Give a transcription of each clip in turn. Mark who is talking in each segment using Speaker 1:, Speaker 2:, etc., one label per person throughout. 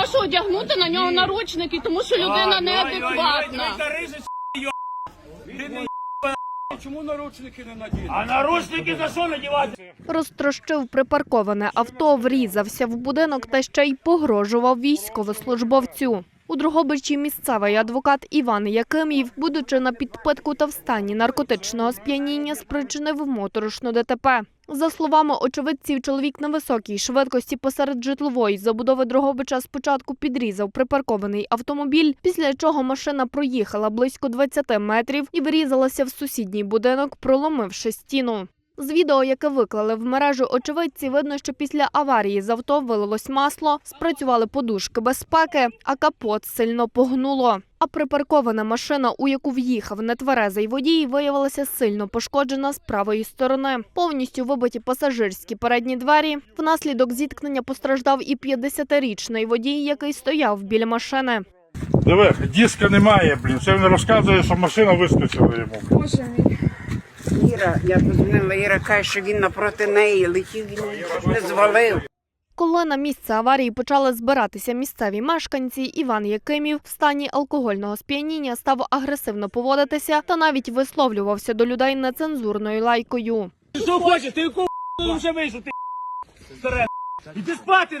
Speaker 1: прошу одягнути на нього наручники, тому що людина неадекватна.
Speaker 2: Чому наручники не наділи?
Speaker 3: А наручники за що надівати?
Speaker 4: Розтрощив припарковане авто, врізався в будинок та ще й погрожував військовослужбовцю. У Дрогобичі місцевий адвокат Іван Якимів, будучи на підпитку та в стані наркотичного сп'яніння, спричинив моторошну ДТП. За словами очевидців, чоловік на високій швидкості посеред житлової забудови Дрогобича спочатку підрізав припаркований автомобіль, після чого машина проїхала близько 20 метрів і врізалася в сусідній будинок, проломивши стіну. З відео, яке виклали в мережу очевидці, видно, що після аварії з авто вилилось масло, спрацювали подушки безпеки, а капот сильно погнуло. А припаркована машина, у яку в'їхав нетверезий водій, виявилася сильно пошкоджена з правої сторони. Повністю вибиті пасажирські передні двері. Внаслідок зіткнення постраждав і 50-річний водій, який стояв біля машини.
Speaker 5: Диви, диска немає, блін. Це він розказує, що машина вискочила йому.
Speaker 6: Іра, я позвонила, Іра каже, що він напроти неї летів, він не звалив.
Speaker 4: Коли на місце аварії почали збиратися місцеві мешканці, Іван Якимів в стані алкогольного сп'яніння став агресивно поводитися та навіть висловлювався до людей нецензурною лайкою.
Speaker 3: Що хочеш? Ти яку вже вийшов, ти старе. Іди спати.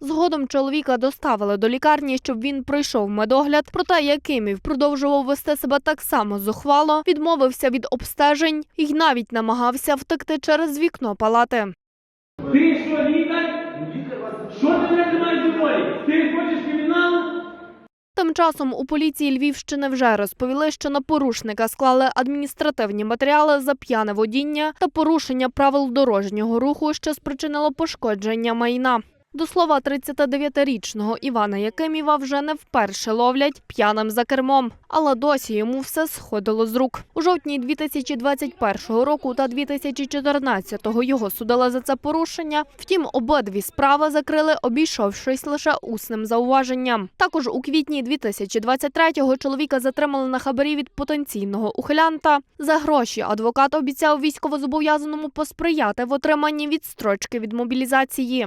Speaker 4: Згодом чоловіка доставили до лікарні, щоб він пройшов медогляд. Проте Якимів продовжував вести себе так само зухвало, відмовився від обстежень і навіть намагався втекти через вікно палати.
Speaker 3: Ти що? Що ти не тримаєш зі? Ти хочеш кримінал?
Speaker 4: Тим часом у поліції Львівщини вже розповіли, що на порушника склали адміністративні матеріали за п'яне водіння та порушення правил дорожнього руху, що спричинило пошкодження майна. До слова, 39-річного Івана Якиміва вже не вперше ловлять п'яним за кермом, але досі йому все сходило з рук. У жовтні 2021 року та 2014-го його судили за це порушення. Втім, обидві справи закрили, обійшовшись лише усним зауваженням. Також у квітні 2023-го чоловіка затримали на хабарі від потенційного ухилянта. За гроші адвокат обіцяв військовозобов'язаному посприяти в отриманні відстрочки від мобілізації.